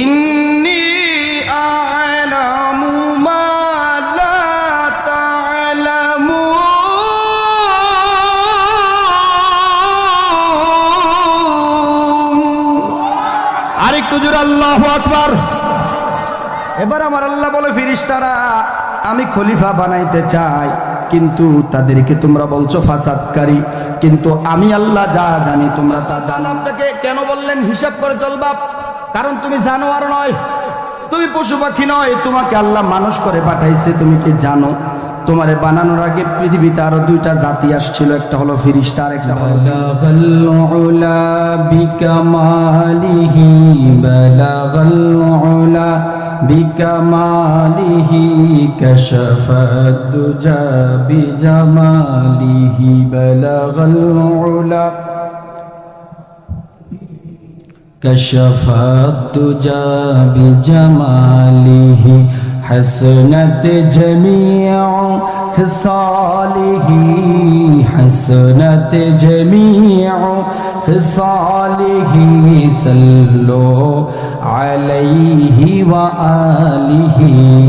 ইন্নি আলামু মা লা তালামু। আরেকটু জোরে আল্লাহু আকবার। এবার আমার আল্লাহ বলে ফিরিস্তারা আমি খলিফা বানাইতে চাই, কিন্তু তাদেরকে তোমরা বলছো ফাসাদকারী, কিন্তু আমি আল্লাহ যা জানি তোমরা তা জানো। আপনাকে কেন বললেন, হিসাব করে চলবা। কারণ তুমি জানো আর নয় তুমি পশু পাখি নয় তোমাকে আল্লাহ মানুষ করে পাঠাইছে তুমি কি জানো তোমারে বানানোর আগে পৃথিবীতে আরো দুইটা জাতি আসছিল একটা হলো ফিরিস্তা আর একটা হলো بلغ العلا بكماله بلغ العلا بكماله كشف الدجى بجماله بلغ العلا كشف الدجى بجماله حسنت جميع خصاله. حسنت جميع خصاله صلوا عليه وآله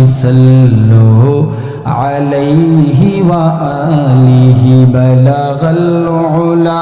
صلوا عليه وآله. بلغ العلا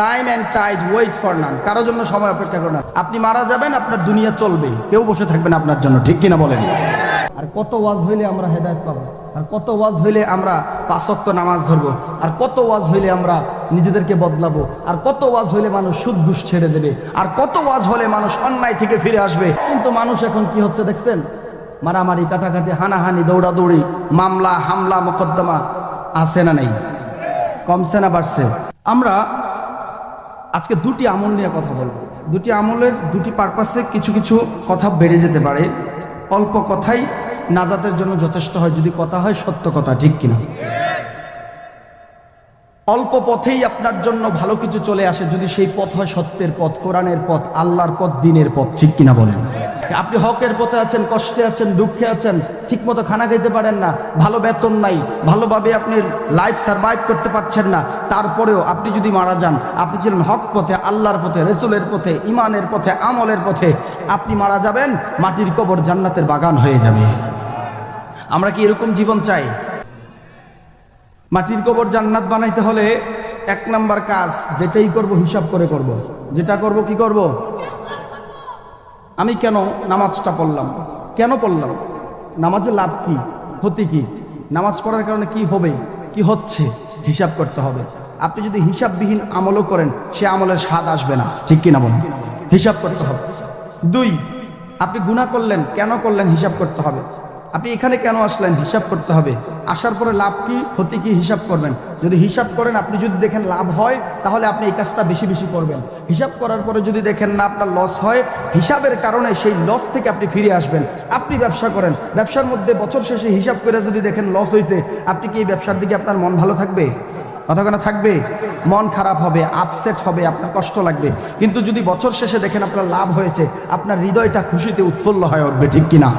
Time and tide wait for none কারোর জন্য সময় অপেক্ষা করো না। আপনি মারা যাবেন, আপনার দুনিয়া চলবে। কেউ বসে থাকবেন আপনার জন্য, ঠিক কিনা বলেন? আর কত ওয়াজ হইলে আমরা হেদায়ত পাবো? আর কত ওয়াজ হইলে আমরা পাঁচক্ত নামাজ ধরবো? আর কত ওয়াজ হইলে আমরা নিজেদেরকে বদলাবো? আর কত ওয়াজ হইলে মানুষ সুদ ঘুষ ছেড়ে দেবে? আর কত ওয়াজ হলে মানুষ অন্যায় থেকে ফিরে আসবে? কিন্তু মানুষ এখন কি হচ্ছে দেখছেন? মারামারি, কাটাকাটি, হানাহানি, দৌড়াদৌড়ি, মামলা, হামলা, মোকদ্দমা আছে না নেই? কমছে না বাড়ছে? আমরা আজকে দুটি আমল নিয়ে কথা বলব। দুটি আমলের দুটি পারপাসে কিছু কিছু কথা বেড়ে যেতে পারে। অল্প কথাই নাজাতের জন্য যথেষ্ট হয়, যদি কথা হয় সত্য কথা, ঠিক কিনা? অল্প পথেই আপনার জন্য ভালো কিছু চলে আসে যদি সেই পথ হয় সত্যের পথ, কোরআনের পথ, আল্লাহর পথ, দিনের পথ, ঠিক কিনা বলেন? আপনি হকের পথে আছেন, কষ্টে আছেন, দুঃখে আছেন, ঠিকমতো খানা খেতে পারেন না, ভালো বেতন নাই, ভালোভাবে আপনি লাইফ সার্ভাইভ করতে পারছেন না, তারপরেও আপনি যদি মারা যান, আপনি ছিলেন হক পথে, আল্লাহর পথে, রসুলের পথে ইমানের পথে, আমলের পথে, আপনি মারা যাবেন, মাটির কবর জান্নাতের বাগান হয়ে যাবে। আমরা কি এরকম জীবন চাই? মাটির কবর জান্নাত বানাইতে হলে এক নাম্বার কাজ, যেটাই করব হিসাব করে করব। যেটা করব, কি করব? আমি কেন নামাজটা পড়লাম? কেন পড়লাম? নামাজে লাভ কি? ক্ষতি কি? নামাজ পড়ার কারণে কি হবে? কি হচ্ছে? হিসাব করতে হবে। আপনি যদি হিসাববিহীন আমলও করেন, সে আমলের স্বাদ আসবে না। ঠিক কিনা বলুন? হিসাব করতে হবে। দুই, আপনি গুণা করলেন, কেন করলেন হিসাব করতে হবে? আপনি এখানে কেন আসলেন? হিসাব করতে হবে। আসার পরে লাভ কি, ক্ষতি কি, হিসাব করবেন। যদি হিসাব করেন, আপনি যদি দেখেন লাভ হয়, তাহলে আপনি এই কাজটা বেশি বেশি করবেন। হিসাব করার পরে যদি দেখেন না আপনার লস হয়, হিসাবের কারণে সেই লস থেকে আপনি ফিরে আসবেন। আপনি ব্যবসা করেন। ব্যবসার মধ্যে বছর শেষে হিসাব করে যদি দেখেন লস হয়েছে আপনি কি এই ব্যবসার দিকে আপনার মন ভালো থাকবে? কতক্ষণ থাকবে, মন খারাপ হবে আপসেট হবে, আপনার কষ্ট লাগবে। কিন্তু যদি বছর শেষে দেখেন আপনার লাভ হয়েছে, আপনার হৃদয়টা খুশিতে উৎফুল্ল হয়ে উঠবে, ঠিক কিনা?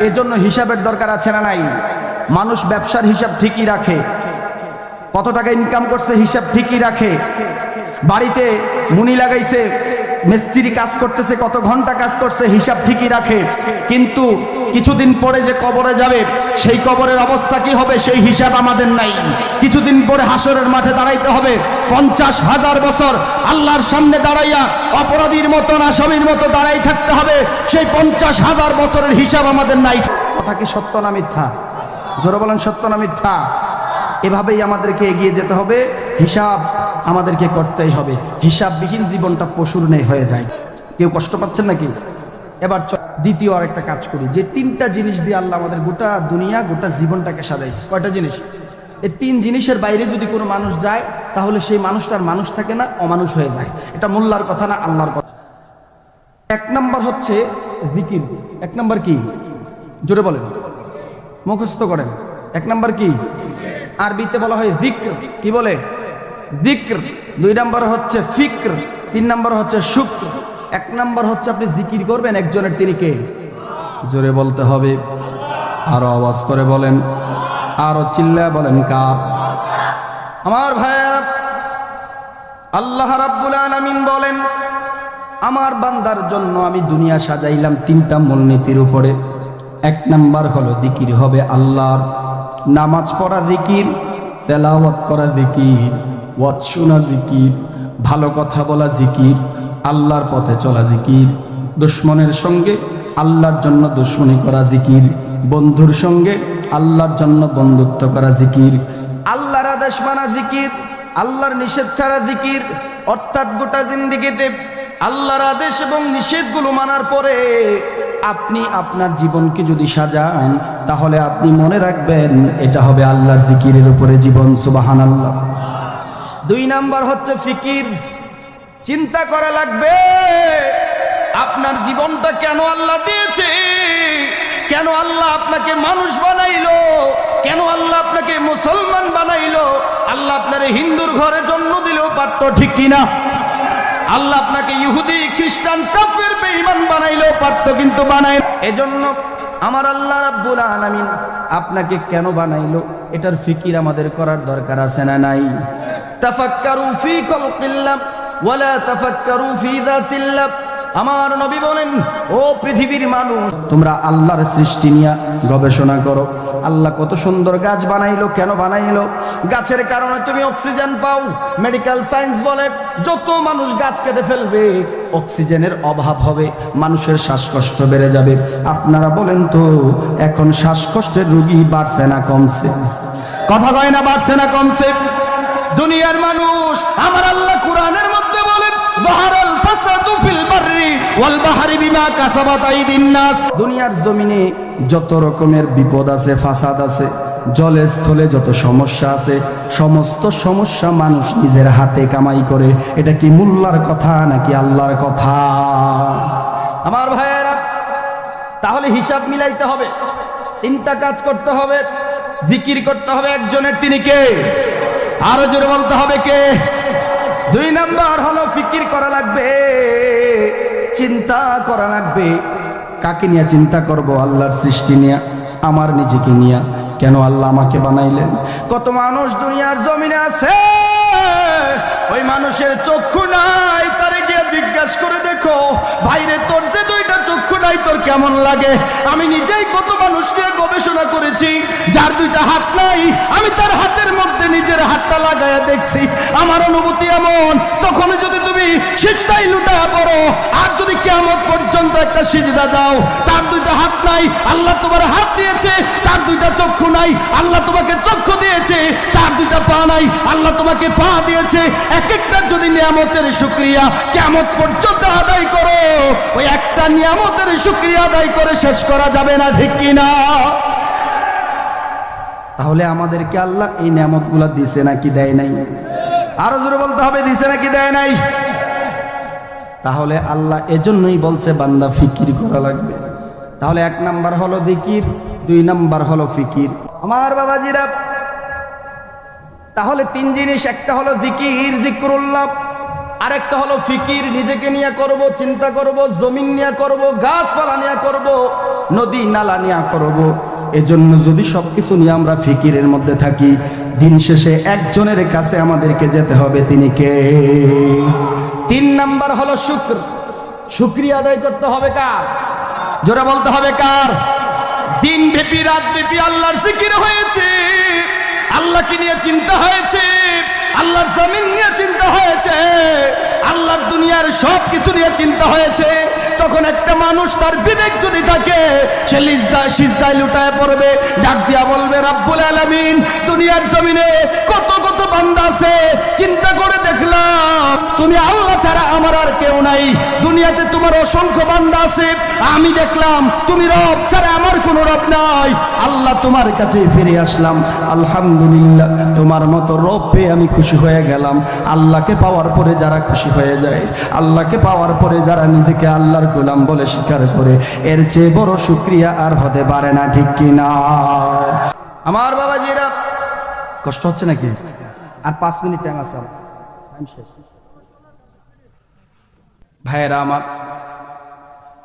এজন্য হিসাবের দরকার আছে না নাই? মানুষ ব্যবসার হিসাব ঠিকই রাখে। কত টাকা ইনকাম করছে হিসাব ঠিকই রাখে। বাড়িতে মুনি লাগাইছে মিস্ত্রি কাজ করতেছে, কত ঘণ্টা কাজ করছে, হিসাব ঠিকই রাখে। কিন্তু কিছুদিন পরে যে কবরে যাবে, সেই কবরের অবস্থা কি হবে, সেই হিসাব আমাদের নাই। কিছুদিন পরে হাসরের মাঠে দাঁড়াইতে হবে। পঞ্চাশ হাজার বছর আল্লাহর সামনে দাঁড়াইয়া অপরাধীর মতন, আসামির মতো দাঁড়াই থাকতে হবে। সেই পঞ্চাশ হাজার বছরের হিসাব আমাদের নাই। কথা কি সত্য না মিথ্যা? জোরে বলেন, সত্য না মিথ্যা? এভাবেই আমাদেরকে এগিয়ে যেতে হবে। হিসাব আমাদেরকে করতেই হবে। হিসাববিহীন জীবনটা পশুর নেই হয়ে যায়। কেউ কষ্ট পাচ্ছেন নাকি? এবার দ্বিতীয় আরেকটা কাজ করি। যে তিনটা জিনিস দিয়ে আল্লাহ আমাদের গোটা দুনিয়া, গোটা জীবনটাকে সাজাইছে। কয়টা জিনিস? এই তিন জিনিসের বাইরে যদি কোনো মানুষ যায়, তাহলে সেই মানুষটার মানুষ থাকে না, অমানুষ হয়ে যায়। এটা মোল্লার কথা না, আল্লাহর কথা। এক নম্বর হচ্ছে জিকির। এক নম্বর কি? জোরে বলেন। মুখস্থ করেন। এক নম্বর কি? আরবিতে বলা হয় দিক্র কি বলে? দিক্র, দুই নাম্বার হচ্ছে ফিক্র, তিন নাম্বার হচ্ছে শুক্র, এক নাম্বার হচ্ছে আপনি জিকির করবেন একজনের তিনি কে? জোরে বলতে হবে, আরও আওয়াজ করে বলেন, আরও চিল্লা বলেন কার? আমার ভাইয়া আল্লাহ রাব্বুল আলামিন বলেন, আমার বান্দার জন্য আমি দুনিয়া সাজাইলাম তিনটা মূলনীতির উপরে। এক নাম্বার হলো দিকির হবে আল্লাহর, নামাজ পড়া জিকির, তেলাওয়াত করা জিকির। ওয়াজ জিকির, ভালো কথা বলা জিকির, আল্লাহর পথে চলা জিকির, দুশ্মনের সঙ্গে আল্লাহর জন্য দুশ্মনী করা জিকির, বন্ধুর সঙ্গে আল্লাহর জন্য বন্ধুত্ব করা জিকির, আল্লাহর আদেশ মানা জিকির, আল্লাহর নিষেধ ছাড়া জিকির, অর্থাৎ গোটা জিন্দিগিতে আল্লাহর আদেশ এবং নিষেধগুলো মানার পরে আপনি আপনার জীবনকে যদি সাজান, তাহলে আপনি মনে রাখবেন এটা হবে আল্লাহর জিকিরের উপরে জীবন সুবাহান আল্লাহ দুই নাম্বার হচ্ছে ফিকির। চিন্তা করা লাগবে, আপনার জীবনটা কেন আল্লাহ দিয়েছে? কেন আল্লাহ আপনাকে মানুষ বানাইলো? কেন আল্লাহ আপনাকে মুসলমান বানাইলো? আল্লাহ আপনার হিন্দুর ঘরে জন্ম দিলেও পারত ঠিক কিনা? আল্লাহ আপনাকে ইহুদি, খ্রিস্টান, কাফের, বেঈমান বানাইলেও পারত কিন্তু বানাই এজন্য আমার আল্লাহ রাব্বুল আলামিন আপনাকে কেন বানাইলো? এটার ফিকির আমাদের করার দরকার আছে না নাই? তাফাক্কারু ফি তাফাক্কারু ফি যাতিল্লাহ আমার নবী বলেন, ও পৃথিবীর মানুষ, তোমরা আল্লাহর সৃষ্টি নিয়ে গবেষণা করো। আল্লাহ কত সুন্দর গাছ বানাইলো, কেন বানাইলো? গাছের কারণে তুমি অক্সিজেন পাও। মেডিকেল সায়েন্স বলে, যত মানুষ গাছ কেটে ফেলবে, অক্সিজেনের অভাব হবে, মানুষের শ্বাসকষ্ট বেড়ে যাবে। আপনারা বলেন তো, এখন শ্বাসকষ্টের রুগী বাড়ছে না কমছে? কথা কয় না বাড়ছে না কমছে? দুনিয়ার মানুষ। আমার আল্লাহ কোরআনের মধ্যে বলেন যাহারাল ফাসাদু ফিল বাররি ওয়াল বাহরি বিমা কাসাবাত আইদিন নাস। দুনিয়ার জমিনে যত রকমের বিপদ আছে, ফাসাদ আছে, জলে স্থলে যত সমস্যা আছে, সমস্ত সমস্যা মানুষ নিজের হাতে কামাই করে। এটা কি মুল্লার কথা নাকি আল্লাহর কথা? আমার ভাইয়েরা, তাহলে হিসাব মিলাইতে হবে। তিনটা কাজ করতে হবে, জিকির করতে হবে একজনের। তিনি কে? আরও জোরে বলতে হবে কে? দুই নাম্বার হলো ফিকির করা লাগবে, চিন্তা করা লাগবে। কাকে নিয়ে চিন্তা করব? আল্লাহর সৃষ্টি নিয়ে, আমার নিজেকে নিয়ে। কেন আল্লাহ আমাকে বানাইলেন? কত মানুষ দুনিয়ার জমিনে আছে, ওই মানুষের চক্ষু নাই, তারে গিয়ে জিজ্ঞাসা করে দেখো ভাইরে তোর যে দুইটা নাই তোর কেমন লাগে? আমি নিজেই কত মানুষ নিয়ে গবেষণা করেছি, যার দুইটা হাত নাই, আমি তার হাতের মধ্যে নিজের হাতটা লাগায়া দেখছি। আমার অনুভূতি এমন তখন যদি তুমি সেচটাই লুটা পড়ো, আর যদি কেমন পর্যন্ত একটা সিজদা দাও। তার দুইটা হাত নাই, আল্লাহ তোমার হাত দিয়েছে। তার দুইটা চক্ষু নাই, আল্লাহ তোমাকে চক্ষু দিয়েছে। তার দুইটা পা নাই, আল্লাহ তোমাকে পা দিয়েছে। এক একটা যদি নিয়ামতের শুক্রিয়া কেমন পর্যন্ত আদায় করো, ওই একটা নিয়ামতের আদায় করে শেষ করা যাবে না, ঠিক কিনা তাহলে আমাদেরকে আল্লাহ এই নিয়ামতগুলো দিছে নাকি দেয় নাই? আরও জোরে বলতে হবে, দিছে নাকি দেয় নাই? তাহলে আল্লাহ এজন্যই বলছে, বান্দা ফিকির করা লাগবে। তাহলে এক নাম্বার হলো দিকির, দুই নাম্বার হলো ফিকির। আমার বাবাজিরা, তাহলে তিন জিনিস, একটা হলো দিকির, দিকরুল্লাহ, আরেকটা হলো ফিকির, নিজেকে নিয়ে করব, চিন্তা করব, জমিন নিয়ে করব, গাছপালা নিয়ে করব, নদী নালা নিয়ে করব। এজন্য যদি সবকিছু নিয়ে আমরা ফিকিরের মধ্যে থাকি, দিন শেষে একজনের কাছে আমাদেরকে যেতে হবে, তিনি কে? তিন নাম্বার হলো শুক্র। শুক্রিয়া আদায় করতে হবে কার? জোরে বলতে হবে কার? দিন ব্যাপী, রাত ব্যাপী আল্লাহর জিকির হয়েছে। আল্লাহকে নিয়ে চিন্তা হয়েছে। আল্লাহর জমিন নিয়ে চিন্তা হয়েছে। আল্লাহর দুনিয়ার সব কিছু নিয়ে চিন্তা হয়েছে। তখন একটা মানুষ তার বিবেক যদি থাকে, সে লিজদা, সিজদায় লুটায় পড়বে। ডাক দিয়া বলবে, রাব্বুল আলামিন, দুনিয়ার জমিনে কত কত বান্দা আছে, চিন্তা করে দেখলাম, তুমি আল্লাহ ছাড়া আমার আর কেউ নাই। দুনিয়াতে তোমার অসংখ্য বান্দা আছে, আমি দেখলাম, তুমি রব ছাড়া আমার কোনো রব নাই। আল্লাহ তোমার কাছে ফিরে আসলাম। আলহামদুলিল্লাহ, তোমার মতো রব পেয়ে আমি খুশি হয়ে গেলাম। আল্লাহকে পাওয়ার পরে যারা খুশি হয়ে যায়, আল্লাহকে পাওয়ার পরে যারা নিজেকে আল্লাহর গোলাম বলে স্বীকার করে, এর চেয়ে বড় শুক্রিয়া আর হতে পারে না, ঠিক কি না আমার বাবাজিরা, কষ্ট হচ্ছে নাকি? আর পাঁচ মিনিট টাইম আছে আর। ভাইয়েরা আমার,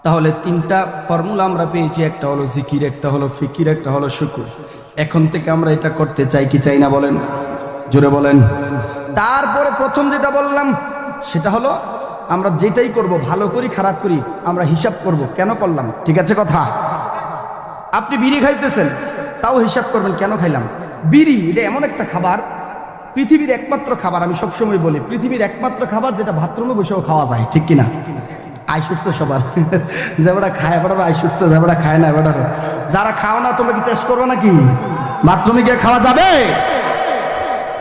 তাহলে তিনটা ফর্মুলা আমরা পেয়েছি, একটা হলো জিকির, একটা হলো ফিকির, একটা হলো শুকুর। এখন থেকে আমরা এটা করতে চাই কি চাই না বলেন? জোরে বলেন। তারপরে প্রথম যেটা বললাম, সেটা হলো আমরা যেটাই করব, ভালো করি, খারাপ করি, আমরা হিসাব করব। কেন করলাম? ঠিক আছে কথা? আপনি বিড়ি খাইতেছেন, তাও হিসাব করবেন, কেন খাইলাম? বিড়ি, এটা এমন একটা খাবার, পৃথিবীর একমাত্র খাবার, আমি সবসময় বলি, পৃথিবীর একমাত্র খাবার যেটা বাথরুমে বসেও খাওয়া যায়, ঠিক কিনা? আই সুস্থ সবার। যেবাটা খায় এবার আই সুস্থ যেবাটা খায় না এবার যারা খাও না, তোমরা কি টেস্ট করবে নাকি? বাথরুমে গিয়ে খাওয়া যাবে?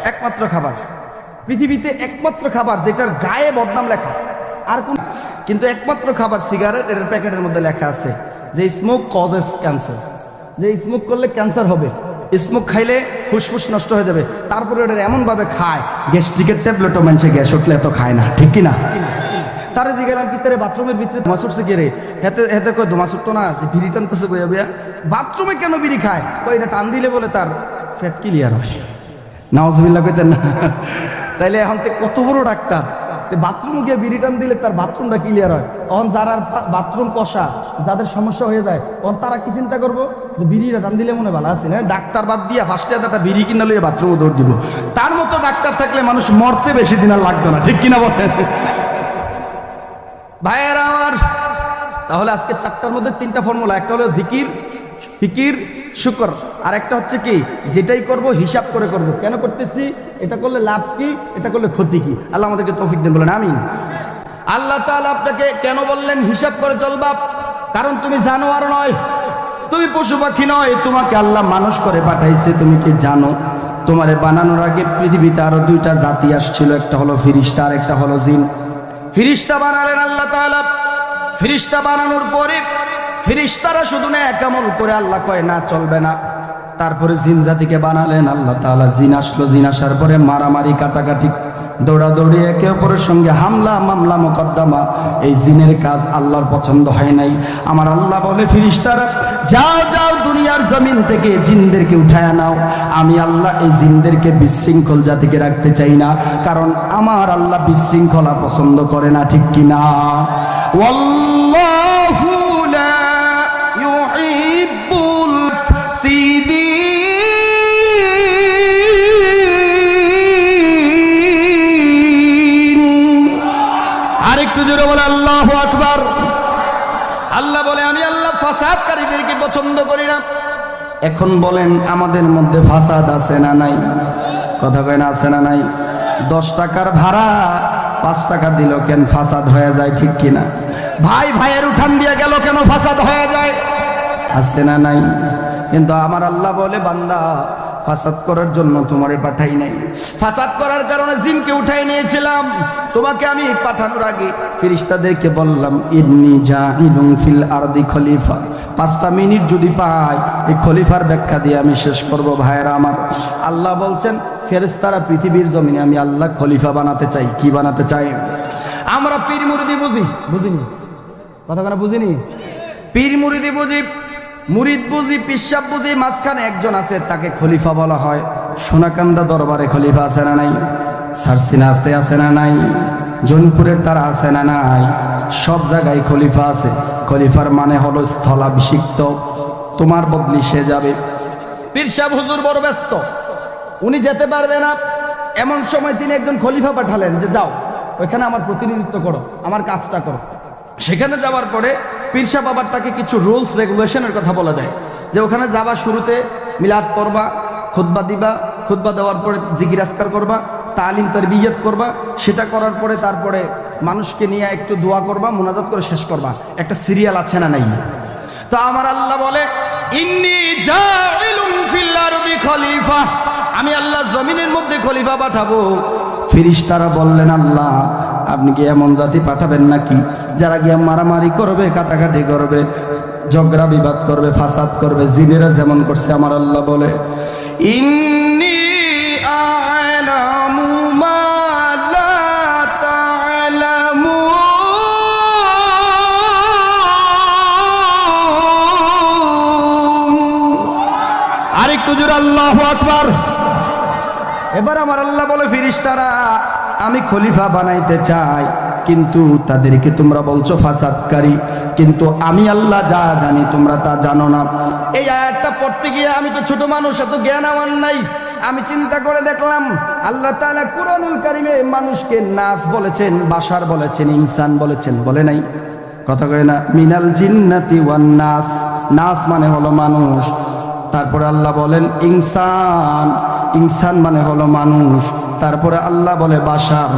একমাত্র খাবার। পৃথিবীতে একমাত্র খাবার, যেটার গায়ে বদনাম লেখা। আর কোন কিন্তু একমাত্র খাবার সিগারেট এর প্যাকেটের মধ্যে লেখা আছে যে স্মোক কজেস ক্যান্সার যে স্মোক করলে ক্যান্সার হবে। স্মোক খাইলে ফুসফুস নষ্ট হয়ে যাবে। তারপরে ওটা এমন ভাবে খায়, গ্যাস্ট্রিকের ট্যাবলেটও মানুষে গ্যাস উঠলে এত খায় না, ঠিক কি না তারে দিকে গেলাম কি তারে বাথরুমের ভিতরে ধোঁয়া ছুটছে কে রে? হেতে হেতে কই ধোঁয়া ছুটতো না? যে বিড়ি টানতেছে বইয়া বইয়া বাথরুমে কেন বিড়ি খায়? কই এটা টান দিলে বলে তার ফ্যাট ক্লিয়ার হয়। নাওজবিল্লা কইতেন না। তাইলে এখন কত বড় ডাক্তার? বাথরুমে গিয়ে বিড়ি টান দিলে তার বাথরুমটা ক্লিয়ার হয়। তখন যারা বাথরুম কষা, যাদের সমস্যা হয়ে যায়, তখন তারা কি চিন্তা করব? যে বিড়িটা টান দিলে মনে ভালো আছে, না? ডাক্তার বাদ দিয়া ফার্স্টে একটা বিড়ি কিনা লইয়া বাথরুমে দৌড় দিব। তার মতো ডাক্তার থাকলে মানুষ মরতে বেশি দিন আর লাগতো না, ঠিক কিনা বলেন? ভাইয়েরা আমার, তাহলে আজকে চারটার মধ্যে তিনটা ফর্মুলা একটা হলো জিকির ফিকির, শুকর। আর একটা হচ্ছে কি, যেটাই করব, হিসাব করে করব। কেন করতেছি? এটা করলে লাভ কি? এটা করলে ক্ষতি কি? আল্লাহ আমাদেরকে তৌফিক দেন, বলেন, আমিন। আল্লাহ তাআলা আপনাকে কেন বললেন, হিসাব করে চলবা? কারণ তুমি জানো আর নয়। তুমি পশু পাখি নয়। তোমাকে আল্লাহ মানুষ করে পাঠাইছে। তুমি কি জানো? তোমারে বানানোর আগে পৃথিবীতে আরও দুইটা জাতি আসছিল। একটা হলো ফিরিস্তা আর একটা হলো জিন। ফিরিস্তা বানালেন আল্লাহ তাআলা। ফিরিস্তা বানানোর পরে ফিরিস্তারা শুধু না একামল করে আল্লাহ কয়, না, চলবে না। তারপরে জিন জাতিকে বানালেন, আল্লাহ তাআলা জিন আসলো, জিন আসার পরে মারামারি, কাটাকাটি, দৌড়াদৌড়ি, একে অপরের সঙ্গে হামলা, মামলা, মোকদ্দমা। এই জিনের কাজ আল্লাহর পছন্দ হয় নাই। আমার আল্লাহ বলে ফিরিস্তারা যাও যাও দুনিয়ার জমিন থেকে জিনদেরকে উঠায় নাও। আমি আল্লাহ এই জিনদেরকে বিশৃঙ্খল জাতিকে রাখতে চাই না, কারণ আমার আল্লাহ বিশৃঙ্খলা পছন্দ করে না, ঠিক কিনা? ওয়াল্লাহু মুফসিদিন আরেকটু জোরে বলে, আল্লাহ আকবার। আল্লাহ বলে, আমি আল্লাহ ফাসাদকারীদেরকে পছন্দ করি না। এখন বলেন, আমাদের মধ্যে ফাসাদ আছে না নাই? কথা কয় না, আছে না নাই? দশ টাকার ভাড়া, পাঁচ টাকা দিল কেন ফাসাদ হয়ে যায় ঠিক কিনা? ভাই, ভাইয়ের উঠান দিয়ে গেল কেন ফাসাদ হয়ে যায়? আছে না নাই? কিন্তু আমার আল্লাহ বলে, বান্দা, ফাসাদ করার জন্য তোমারে পাঠাই নাই। ফাসাদ করার কারণে জিনকে উঠাই নিয়েছিলাম। তোমাকে আমি পাঠানোর আগে ফিরিস্তাদেরকে বললাম, ইন্নি জাইলুম ফিল আরদি খলিফা। পাঁচটা মিনিট যদি পাই, এই খলিফার ব্যাখ্যা দিয়ে আমি শেষ করব, ভাইয়েরা আমার। আল্লাহ বলছেন ফেরেস্তারা পৃথিবীর জমিনে আমি আল্লাহ খলিফা বানাতে চাই। কি বানাতে চাই? আমরা পীর মুরিদি বুঝি? বুঝিনি? কথা কেন বুঝিনি? পীর মুরিদি বুঝি মুরিদ বুঝি পিসাব বুঝি, মাঝখানে একজন আছে, তাকে খলিফা বলা হয়। সোনাকান্দা দরবারে খলিফা আছে না নাই? সারসিনা আসতে আছে না নাই? জৈনপুরের তারা আছে না নাই? সব জায়গায় খলিফা আছে। খলিফার মানে হলো স্থলাভিষিক্ত। তোমার বদলি সে যাবে। পীর সাহেব হুজুর বড় ব্যস্ত। উনি যেতে পারবে না। এমন সময় তিনি একজন খলিফা পাঠালেন যে, যাও, ওইখানে আমার প্রতিনিধিত্ব করো, আমার কাজটা করো। সেখানে যাওয়ার পরে পীরসা বাবার তাকে কিছু রুলস, রেগুলেশনের কথা বলে দেয়। যে ওখানে যাবার শুরুতে, মিলাদ পড়বা, খুতবা দিবা, খুতবা দেওয়ার পরে জিগিরাজকার করবা, তালিম তার বিয়ত করবা, সেটা করার পরে তারপরে মানুষকে নিয়ে একটু দোয়া করবা, মোনাজাত করে শেষ করবা। একটা সিরিয়াল আছে না নাই? তো আমার আল্লাহ বলে, ইন্নি খলিফা। আমি আল্লাহ জমিনের মধ্যে খলিফা পাঠাবো। ফিরিস্তারা বললেন, আল্লাহ আপনি কি এমন জাতি পাঠাবেন নাকি? যারা গিয়া মারামারি করবে, কাটাকাটি করবে, ঝগড়া বিবাদ করবে, ফাসাদ করবে, জিনেরা যেমন করছে, আমার আল্লাহ বলে, ইন্নি আরেকটু জোরে আল্লাহু আকবার। এবার আমার আল্লাহ বলে ফিরিস্তারা আমি খলিফা বানাইতে চাই, কিন্তু তাদেরকে তোমরা বলছো ফাসাদকারী, কিন্তু আমি আল্লাহ যা জানি তোমরা তা জানো না। এই আয়াতটা পড়তে গিয়ে আমি তো ছোট মানুষ, এত জ্ঞান আমার নাই। আমি চিন্তা করে দেখলাম, আল্লাহ তাআলা কুরআনুল কারিমে মানুষকে নাস বলেছেন, বাশার বলেছেন, ইনসান বলেছেন, বলে নাই। কথা কয় না, মিনাল জিন্নাতি ওয়ান নাস। নাস মানে হলো মানুষ। তারপরে আল্লাহ বলেন, ইনসান। ইনসান মানে হলো মানুষ। তারপরে আল্লাহ বলে বাসার।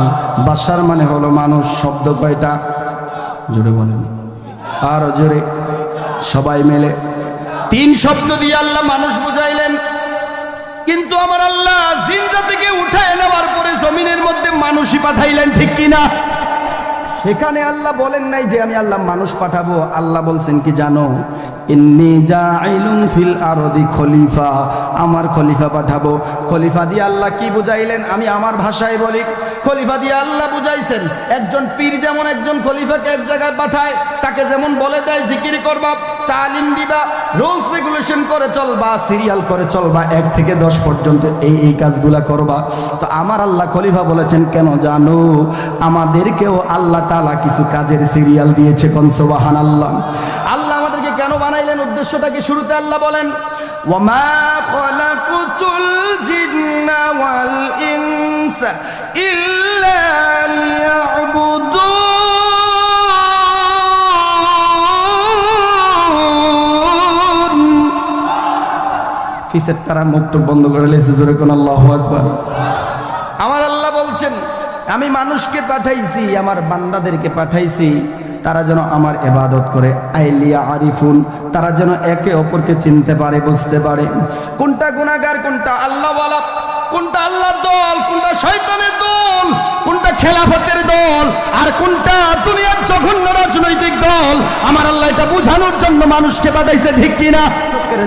বাসার মানে হলো মানুষ, শব্দ কয়টা? জোরে বলেন। আর জোরে। সবাই মেলে। তিন শব্দ দিয়ে আল্লাহ মানুষ বুঝাইলেন। কিন্তু আমার আল্লাহ জিনজা থেকে উঠায় নেওয়ার পরে জমিনের মধ্যে মানুষই পাঠাইলেন, ঠিক কিনা? সেখানে আল্লাহ বলেন নাই যে আমি আল্লাহ মানুষ পাঠাবো। আল্লাহ বলছেন কি জানো? আমার খলিফা পাঠাবো। খলিফা দিয়ে আল্লাহ কি বুঝাইলেন? আমি আমার ভাষায় বলি। খলিফা দিয়ে আল্লাহ বুঝাইছেন, একজন পীর যেমন একজন খলিফাকে এক জায়গায় পাঠায়, তাকে যেমন বলে দেয়, জিকির করবা, তালিম দিবা, রুলস রেগুলেশন করে চলবা, সিরিয়াল করে চলবা, এক থেকে দশ পর্যন্ত এই এই কাজগুলা করবা। তো আমার আল্লাহ খলিফা বলেছেন, কেন জানো? আমাদেরকেও আল্লাহ তালা কিছু কাজের সিরিয়াল দিয়েছে কনসবাহান আল্লাহ কেন বানাইলেন উদ্দেশ্যটা কি শুরুতে আল্লাহ বলেন? ওয়ামা খলাকুতুল জিন্না ওয়াল ইনসা ইল্লা লিয়াবুদুন। ফিসের তারা মুখটুক বন্ধ করে লেছে জোরে কোন আল্লাহ আকবার। আমার আল্লাহ বলছেন আমি মানুষকে পাঠাইছি আমার বান্দাদেরকে পাঠাইছি। তারা যেন আমার এবাদত করে। আইলিয়া আরিফুন, তারা যেন একে অপরকে চিনতে পারে, বুঝতে পারে। কোনটা গুণাগার কোনটা আল্লাহ কোনটা আল্লাহর দল, কোনটা শয়তানের দল, কোনটা খেলাফতের দল, আর কোনটা দুনিয়ার জঘন্য রাজনৈতিক দল। আমার আল্লাহ এটা বোঝানোর জন্য মানুষকে পাঠাইছে, ঠিক কিনা?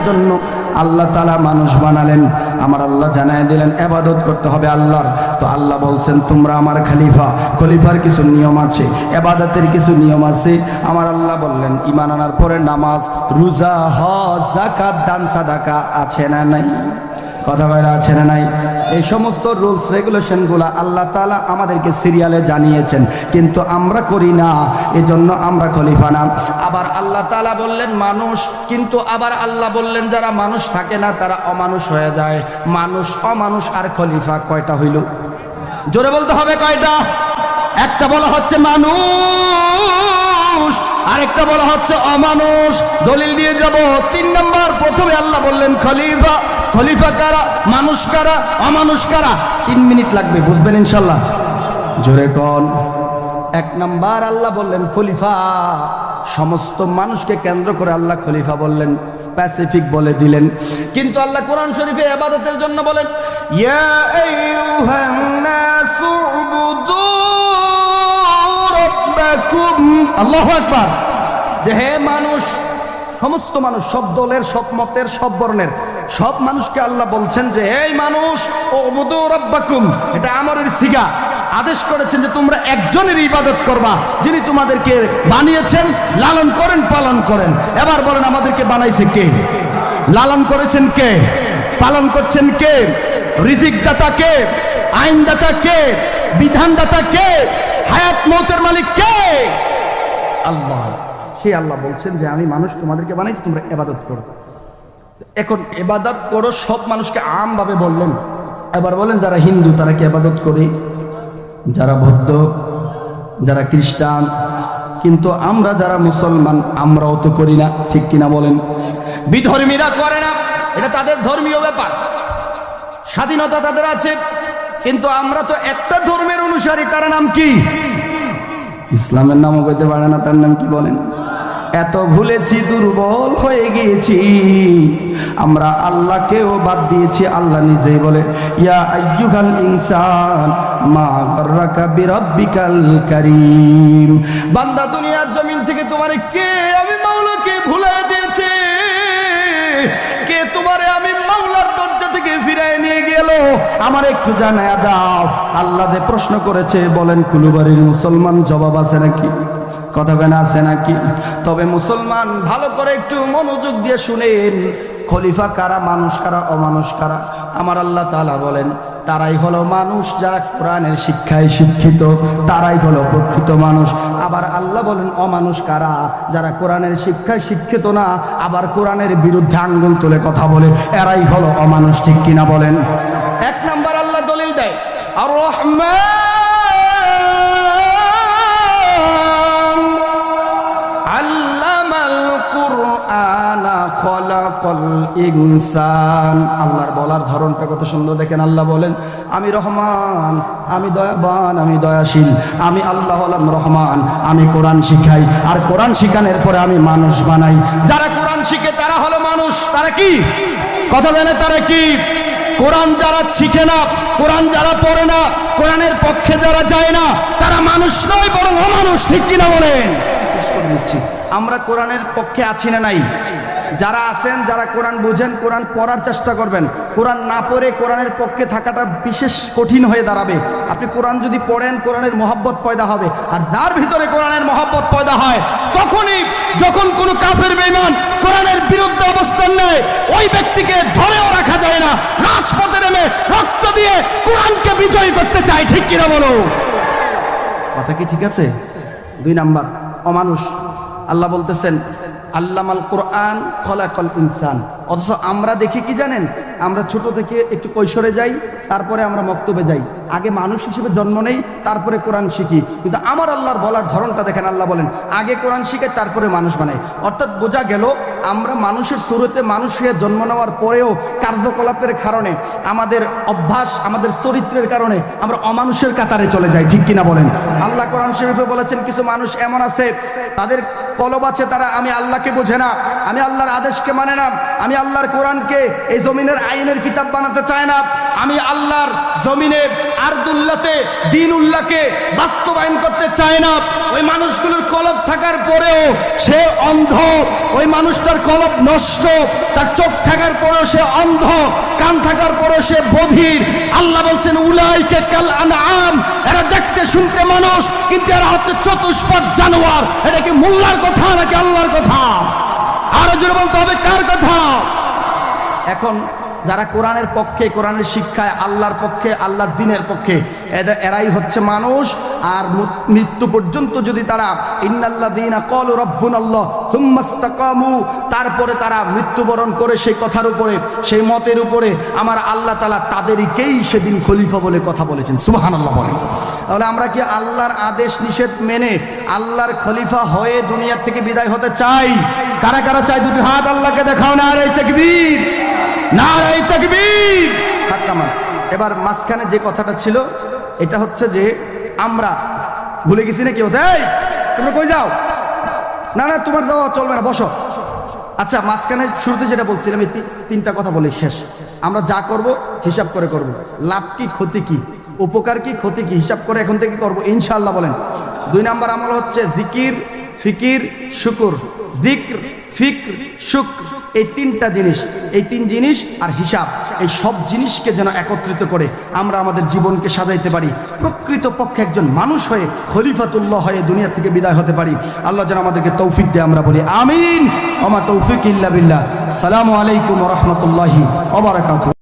জন্য। আল্লাহ তালা মানুষ বানালেন। আমার আল্লাহ জানায় দিলেন, এবাদত করতে হবে আল্লাহর। তো আল্লাহ বলছেন, তোমরা আমার খালিফা। খলিফার কিছু নিয়ম আছে, এবাদতের কিছু নিয়ম আছে। আমার আল্লাহ বললেন ইমান আনার পরে নামাজ, রোজা, হজ জাকাত দান, সাদাকা আছে না নাই? কথা কয়লা আছে না নাই? এই সমস্ত রুলস, রেগুলেশনগুলো আল্লাহ তাআলা আমাদেরকে সিরিয়ালে জানিয়েছেন। কিন্তু আমরা করি না, এজন্য আমরা খলিফা না। আবার আল্লাহ তাআলা বললেন, মানুষ, কিন্তু আবার আল্লাহ বললেন, যারা মানুষ থাকে না, তারা অমানুষ হয়ে যায়। মানুষ অমানুষ আর খলিফা কয়টা হইল? জোরে বলতে হবে কয়টা? একটা বলা হচ্ছে মানুষ, আরেকটা বলা হচ্ছে অমানুষ। দলিল দিয়ে যাব। তিন নম্বর, প্রথমে আল্লাহ বললেন, খলিফা খলিফা কারা, মানুষ কারা, অমানুষ কারা? তিন মিনিট লাগবে, বুঝবেন ইনশাল্লাহ। জোরে কন। এক নাম্বার আল্লাহ বললেন, খলিফা, সমস্ত মানুষকে কেন্দ্র করে আল্লাহ খলিফা বললেন স্পেসিফিক বলে দিলেন। কিন্তু আল্লাহ কোরআন শরীফে এবাদতের জন্য বলেন আল্লাহু আকবার। যে হে মানুষ সমস্ত মানুষ সব দলের, সব মতের, সব বর্ণের। সব মানুষকে আল্লাহ বলছেন যে, এই মানুষ ও রাব্বাকুম। এটা আমরের সিগা। আদেশ করেছেন যে, তোমরা একজনের ইবাদত করবা, যিনি তোমাদেরকে বানিয়েছেন, লালন করেন, পালন করেন। এবার বলেন, আমাদেরকে বানাইছে কে? লালন করেছেন কে? পালন করছেন কে? রিজিক দাতা কে? আইন দাতা কে? বিধান দাতা কে? হায়াত মৌতের মালিক কে? আল্লাহ। সেই আল্লাহ বলছেন যে আমি মানুষ তোমাদেরকে বানাইছি, তোমরা এবাদত করো। এখন এবাদত করো সব মানুষকে আমভাবে বললেন। এবার বলেন, যারা হিন্দু, তারা কি এবাদত করে? যারা বৌদ্ধ, যারা খ্রিস্টান, কিন্তু আমরা যারা মুসলমান, আমরাও তো করি না, ঠিক কিনা বলেন? বিধর্মীরা করে না, এটা তাদের ধর্মীয় ব্যাপার। স্বাধীনতা তাদের আছে, কিন্তু আমরা তো একটা ধর্মের অনুসারী, তার নাম কি? ইসলামের নামও বলতে পারে না, তার নাম কি বলেন? এত ভুলেছি, দুর্বল হয়ে গিয়েছি। আমরা আল্লাহকেও বাদ দিয়েছি, আল্লাহ নিজেই বলে, ইয়া ইনসান, মা বান্দা, দুনিয়ার জমিন থেকে তোমারে কে আমি মাওলাকে ভুলাই দিয়েছি? কে তোমারে আমি মাওলার দরজা থেকে ফিরায় নিয়ে গেল? আমার একটু জানায়া দাও। আল্লাহ দে প্রশ্ন করেছে, বলেন কুলুবাড়ির মুসলমান জবাব আছে নাকি? কথা কেন আছে নাকি? তবে মুসলমান, ভালো করে একটু মনোযোগ দিয়ে শুনেন। খলিফা কারা, মানুষ কারা, অমানুষ কারা? আমার আল্লাহ তাআলা বলেন, তারাই হলো মানুষ যারা কোরআনের শিক্ষায় শিক্ষিত, তারাই হলো প্রকৃত মানুষ। আবার আল্লাহ বলেন, অমানুষ কারা, যারা কোরআনের শিক্ষায় শিক্ষিত না, আবার কোরআনের বিরুদ্ধে আঙ্গুল তুলে কথা বলে, এরাই হলো অমানুষ, ঠিক কিনা বলেন? এক নাম্বার আল্লাহ দলিল দেয় আর রহমান খলাকল ইনসান। আল্লাহর বলার ধরনটা কত সুন্দর দেখেন আল্লাহ বলেন, আমি রহমান, আমি দয়াবান, আমি দয়াশীল, আমি আল্লাহ হলাম রহমান, আমি কোরআন শিখাই, আর কোরআন শিখানোর পরে আমি মানুষ বানাই। যারা কোরআন শিখে তারা হলো মানুষ, তারা কি? কথা জানে তারা কি? কোরআন যারা শিখে না, কোরআন যারা পড়ে না, কোরআনের পক্ষে যারা যায় না, তারা মানুষ নয়, বরং অমানুষ, ঠিক কিনা বলেন? আমরা কোরআনের পক্ষে আছি না নাই? যারা আছেন, যারা কোরআন বুঝেন, কোরআন পড়ার চেষ্টা করবেন। কোরআন না পড়ে কোরআনের পক্ষে থাকাটা বিশেষ কঠিন হয়ে দাঁড়াবে। আপনি কোরআন যদি পড়েন, কোরআনের মহব্বত পয়দা হবে। আর যার ভিতরে কোরআনের মহব্বত পয়দা হয়, তখনই যখন কোনো কাফের বেঈমান কোরআনের বিরুদ্ধে অবস্থান নেয়, ওই ব্যক্তিকে ধরেও রাখা যায় না। রাজপথে নেমে রক্ত দিয়ে কোরআনকে বিজয়ী করতে চায়, ঠিক কিনা বলো? কথা কি ঠিক আছে? দুই নাম্বার, অমানুষ। আল্লাহ বলতেছেন আল্লামাল কোরআন খলাকল ইনসান। অথচ আমরা দেখি কি জানেন? আমরা ছোট থেকে একটু কৈশোরে যাই, তারপরে আমরা মক্তবে যাই। আগে মানুষ হিসেবে জন্ম নেই, তারপরে কোরআন শিখি। কিন্তু আমার আল্লাহর বলার ধরনটা দেখেন, আল্লাহ বলেন, আগে কোরআন শিখে তারপরে মানুষ বানায়। অর্থাৎ বোঝা গেল আমরা মানুষের শুরুতে মানুষ হয়ে জন্ম নেওয়ার পরেও কার্যকলাপের কারণে, আমাদের অভ্যাস, আমাদের চরিত্রের কারণে আমরা অমানুষের কাতারে চলে যাই, ঠিক কিনা বলেন? আল্লাহ কোরআন শরীফে বলেছেন, কিছু মানুষ এমন আছে, তাদের কলব আছে, তারা আমি আল্লাহকে বোঝে না, আমি আল্লাহর আদেশকে মানে না, আমি আল্লাহর কোরআনকে এই জমিনের আইনের কিতাব বানাতে চায় না, আমি আল্লাহর জমিনে আরদুল্লাতে দিন উল্লাহকে বাস্তবায়ন করতে চায় না। ওই মানুষগুলোর কলব থাকার পরেও সে অন্ধ, ওই মানুষটার কলব নষ্ট, তার চোখ থাকার পরেও সে অন্ধ, কান থাকার পরেও সে বধির আল্লাহ বলছেন, উলাইকে কাল আনাম এরা দেখতে শুনতে মানুষ, কিন্তু এরা হচ্ছে চতুষ্পদ জানোয়ার। এটা কি মোল্লার কথা নাকি আল্লাহর কথা? আরও জোরে বলতে হবে, কার কথা? এখন যারা কোরআনের পক্ষে, কোরআনের শিক্ষায়, আল্লাহর পক্ষে, আল্লাহর দিনের পক্ষে এরা- এরাই হচ্ছে মানুষ। আর মৃত্যু পর্যন্ত যদি তারা ইন্নাল্লা দিনা কল রব্বুন আল্লাহ তারপরে তারা মৃত্যুবরণ করে সেই কথার উপরে, সেই মতের উপরে, আমার আল্লাহ তালা তাদেরকেই সেদিন খলিফা বলে কথা বলেছেন। সুবাহান আল্লাহ বলেন। তাহলে আমরা কি আল্লাহর আদেশ নিষেধ মেনে আল্লাহর খলিফা হয়ে দুনিয়ার থেকে বিদায় হতে চাই? কারা কারা চাই দুটি হাত আল্লাহকে দেখাও না আর এই তেকবীর? এবার মাঝখানে যে কথাটা ছিল, এটা হচ্ছে যে আমরা, ভুলে গেছি না কি বলছে এই, তোমরা কই যাও? না না, তোমার যাওয়া চলবে না, বসো। আচ্ছা মাঝখানে শুরুতে যেটা বলছিলাম, এই তিনটা কথা বলে শেষ। আমরা যা করব, হিসাব করে করব। লাভ কি, ক্ষতি কি? উপকার কি, ক্ষতি কি? হিসাব করে এখন থেকে করব, ইনশাআল্লাহ বলেন। দুই নাম্বার আমল হচ্ছে জিকির, ফিকির, শুকুর। দিক্র ফিক্র সুখ এই তিনটা জিনিস, এই তিন জিনিস আর হিসাব, এই সব জিনিসকে যেন একত্রিত করে আমরা আমাদের জীবনকে সাজাইতে পারি প্রকৃত পক্ষে একজন মানুষ হয়ে খলিফাতুল্লাহ হয়ে দুনিয়া থেকে বিদায় হতে পারি। আল্লাহ যেন আমাদেরকে তৌফিক দিয়ে, আমরা বলি আমিন। আমার তৌফিক ইল্লা বিল্লাহ। সালামু আলাইকুম রহমতুল্লাহি অবরাকাত